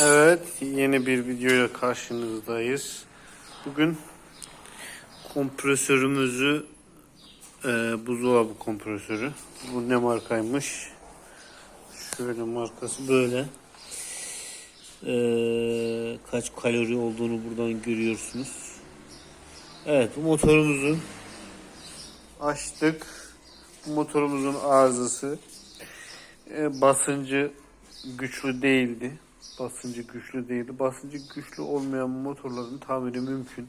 Evet, yeni bir videoyla karşınızdayız. Bugün kompresörümüzü, e, buzdolabı kompresörü. Bu ne markaymış? Şöyle markası böyle. E, kaç kalori olduğunu buradan görüyorsunuz. Evet, bu motorumuzu açtık. Bu motorumuzun arızası e, basıncı güçlü değildi. Basıncı güçlü değildi. Basıncı güçlü olmayan motorların tamiri mümkün.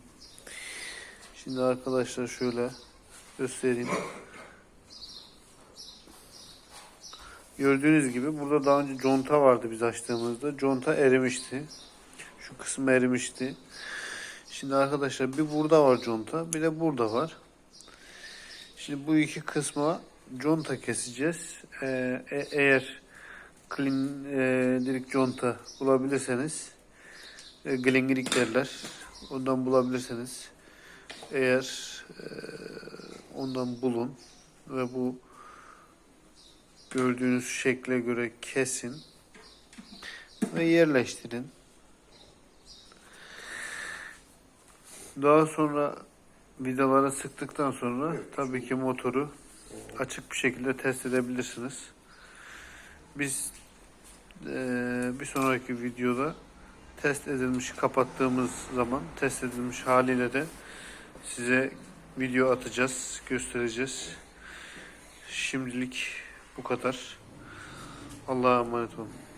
Şimdi arkadaşlar şöyle göstereyim. Gördüğünüz gibi burada daha önce conta vardı biz açtığımızda. Conta erimişti. Şu kısmı erimişti. Şimdi arkadaşlar bir burada var conta, bir de burada var. Şimdi bu iki kısma conta keseceğiz. Ee, e- eğer clean e, direkt conta bulabilirseniz e, glingirik derler. Ondan bulabilirseniz eğer e, ondan bulun ve bu gördüğünüz şekle göre kesin ve yerleştirin. Daha sonra vidalara sıktıktan sonra tabii ki motoru açık bir şekilde test edebilirsiniz. Biz eee, bir sonraki videoda test edilmiş kapattığımız zaman test edilmiş haliyle de size video atacağız, göstereceğiz. Şimdilik bu kadar. Allah'a emanet olun.